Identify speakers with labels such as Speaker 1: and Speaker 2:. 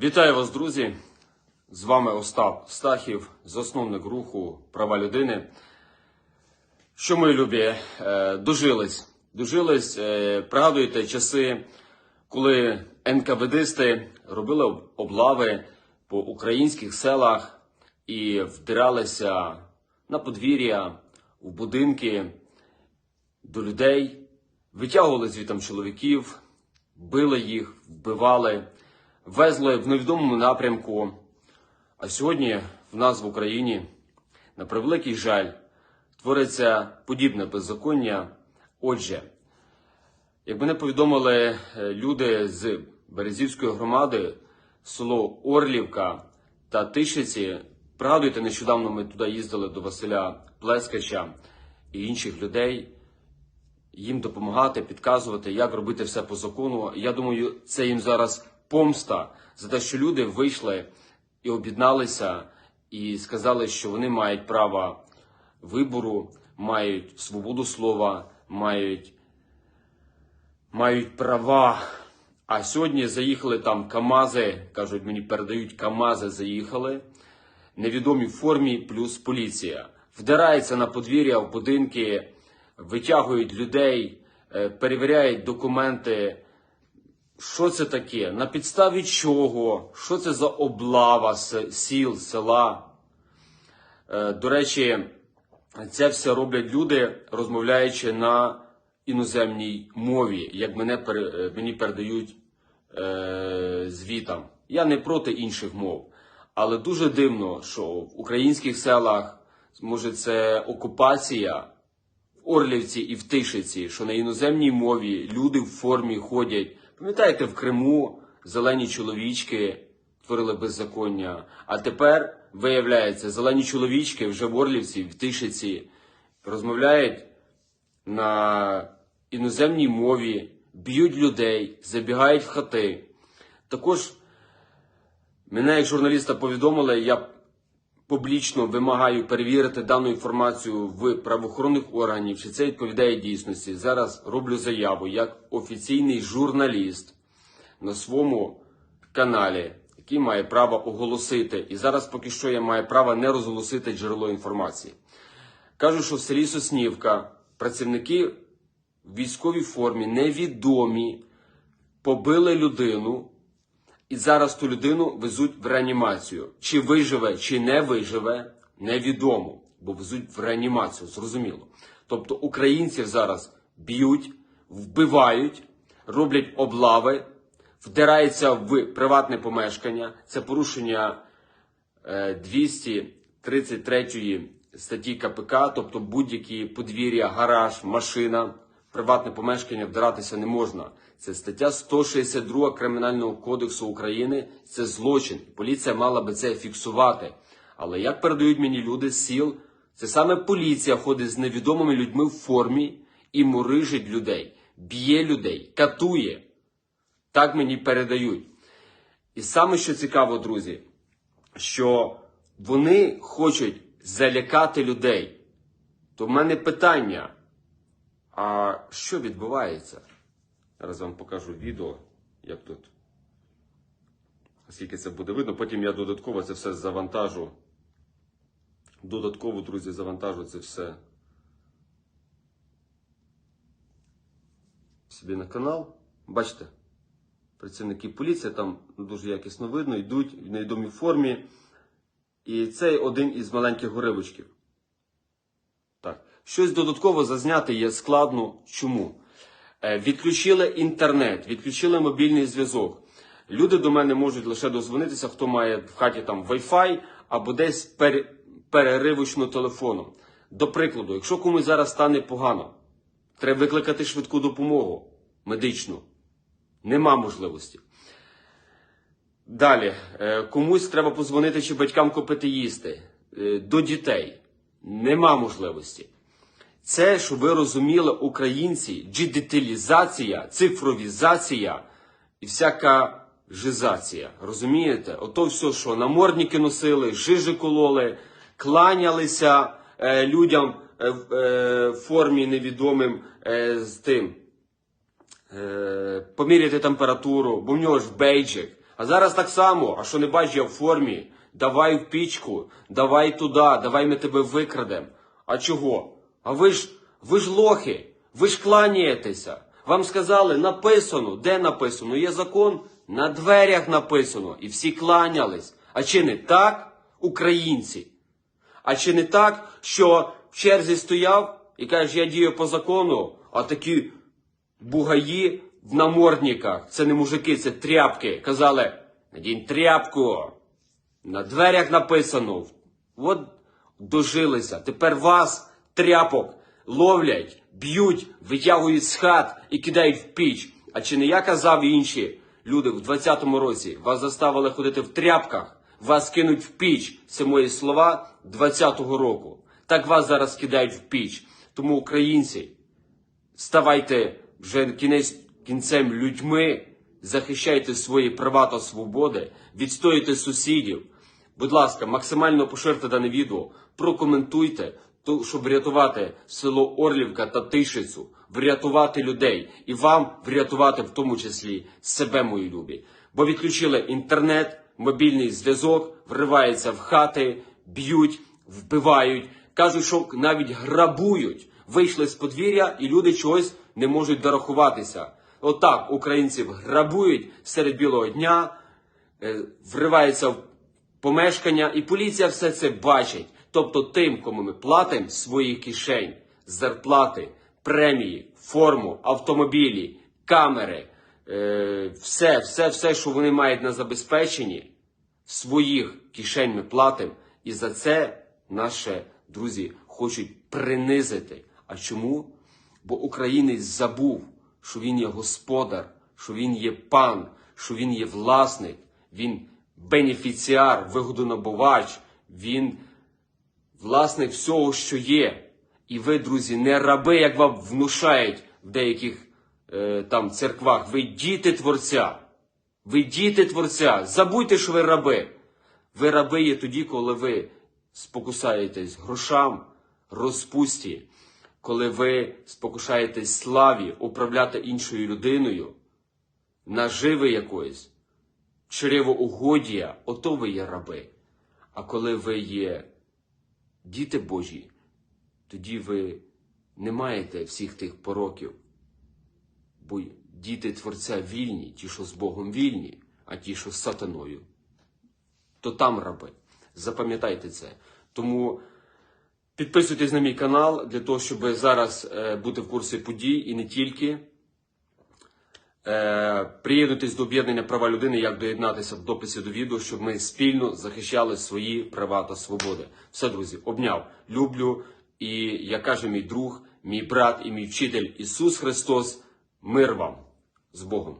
Speaker 1: Вітаю вас, друзі! З вами Остап Стахів, засновник руху Права людини. Що мої любі, е, дожились. Дожились, е, пригадуєте часи, коли НКВДисти робили облави по українських селах і вдиралися на подвір'я, в будинки до людей, витягували звітам чоловіків, били їх, вбивали, везли в невідомому напрямку. А сьогодні в нас в Україні, на превеликий жаль, твориться подібне беззаконня. Отже, як мене повідомили е, люди з Березівської громади, село Орлівка та Тишиці, пригадуєте, нещодавно ми туди їздили до Василя Плескача і інших людей, їм допомагати, підказувати, як робити все по закону. Я думаю, це їм зараз помста за те, що люди вийшли і об'єдналися, і сказали, що вони мають право вибору, мають свободу слова, мають, мають права. А сьогодні заїхали там Камази, кажуть, мені передають Камази, заїхали. Невідомі в формі плюс поліція. Вдирається на подвір'я в будинки, витягують людей, е, перевіряють документи. Що це таке? На підставі чого? Що це за облава сіл, села? Е, До речі, це все роблять люди, розмовляючи на іноземній мові, як мене е, мені передають е, звітам. Я не проти інших мов, але дуже дивно, що в українських селах, може, це окупація в Орлівці і в Тишиці, що на іноземній мові люди в формі ходять. Пам'ятаєте, в Криму зелені чоловічки творили беззаконня, а тепер виявляється, зелені чоловічки вже в Орлівці, в Тишиці розмовляють на іноземній мові, б'ють людей, забігають в хати. Також мене як журналіста повідомили, я публічно вимагаю перевірити дану інформацію в правоохоронних органів, чи це відповідає дійсності. Зараз роблю заяву як офіційний журналіст на своєму каналі, який має право оголосити. І зараз поки що я маю право не розголосити джерело інформації. Кажу, що в селі Соснівка працівники в військовій формі невідомі побили людину, і зараз ту людину везуть в реанімацію. Чи виживе, чи не виживе, невідомо, бо везуть в реанімацію, зрозуміло. Тобто українців зараз б'ють, вбивають, роблять облави, вдираються в приватне помешкання. Це порушення е, 233 статті КПК, тобто будь-які подвір'я, гараж, машина, приватне помешкання вдиратися не можна. Це стаття 162 Кримінального кодексу України. Це злочин. Поліція мала би це фіксувати. Але як передають мені люди з сіл, це саме поліція ходить з невідомими людьми в формі і мурижить людей, б'є людей, катує. Так мені передають. І саме що цікаво, друзі, що вони хочуть залякати людей. То в мене питання: а що відбувається? Зараз вам покажу відео, як тут. Оскільки це буде видно, потім я додатково це все завантажу. Додатково, друзі, завантажу це все собі на канал. Бачите? Працівники поліції там дуже якісно видно, йдуть в невідомій формі. І це один із маленьких горивочків. Так. Щось додатково зазняти є складно. Чому? Е, Відключили інтернет, відключили мобільний зв'язок. Люди до мене можуть лише дозвонитися, хто має в хаті там Wi-Fi або десь пер... переривочно телефоном. До прикладу, якщо комусь зараз стане погано, треба викликати швидку допомогу медичну. Нема можливості. Далі, е, комусь треба позвонити чи батькам купити їсти Е, до дітей. Нема можливості. Це, щоб ви розуміли, українці, джидиталізація, цифровізація і всяка жизація. Розумієте? Ото все, що намордники носили, жижи кололи, кланялися е, людям е, в е, формі невідомим е, з тим. Е, поміряти температуру, бо в нього ж бейджик. А зараз так само, а що не бачиш, я в формі. Давай в пічку, давай туди, давай ми тебе викрадемо. А чого? А ви ж, ви ж лохи, ви ж кланяєтеся. Вам сказали, написано, де написано? Є закон, на дверях написано, і всі кланялись. А чи не так, українці? А чи не так, що в черзі стояв і кажеш, я дію по закону, а такі бугаї в намордниках, це не мужики, це тряпки. Казали, надінь тряпку. На дверях написано. От дожилися. Тепер вас, тряпок, ловлять, б'ють, витягують з хат і кидають в піч. А чи не я казав інші люди в 20-му році вас заставили ходити в тряпках, вас кинуть в піч. Це мої слова 20-го року. Так вас зараз кидають в піч. Тому українці, ставайте вже кінець кінцем людьми, захищайте свої права та свободи, відстоюйте сусідів. Будь ласка, максимально поширте дане відео, прокоментуйте, щоб врятувати село Орлівка та Тишицю, врятувати людей і вам врятувати в тому числі себе, мої любі. Бо відключили інтернет, мобільний зв'язок, вриваються в хати, б'ють, вбивають, кажуть, що навіть грабують. Вийшли з подвір'я і люди чогось не можуть дорахуватися. Отак українців грабують серед білого дня, е, вриваються в помешкання, і поліція все це бачить. Тобто тим, кому ми платимо з своїх кишень, зарплати, премії, форму, автомобілі, камери, е, все, все, все, що вони мають на забезпеченні, своїх кишень ми платимо. І за це наші друзі хочуть принизити. А чому? Бо українець забув, що він є господар, що він є пан, що він є власник, він бенефіціар, вигодонабувач, він власник всього, що є. І ви, друзі, не раби, як вам внушають в деяких е, там церквах. Ви діти Творця. Ви діти Творця. Забудьте, що ви раби. Ви раби є тоді, коли ви спокусаєтесь грошам, розпусті, коли ви спокушаєтесь славі, управляти іншою людиною, наживи якоїсь, чревоугодія, ото ви є раби. А коли ви є діти Божі, тоді ви не маєте всіх тих пороків. Бо діти Творця вільні, ті, що з Богом вільні, а ті, що з сатаною, то там раби. Запам'ятайте це. Тому підписуйтесь на мій канал для того, щоб зараз е, бути в курсі подій і не тільки. Е, приєднуйтесь до об'єднання права людини, як доєднатися в дописі до відео, щоб ми спільно захищали свої права та свободи. Все, друзі, обняв, люблю. І як каже мій друг, мій брат і мій вчитель Ісус Христос, мир вам з Богом.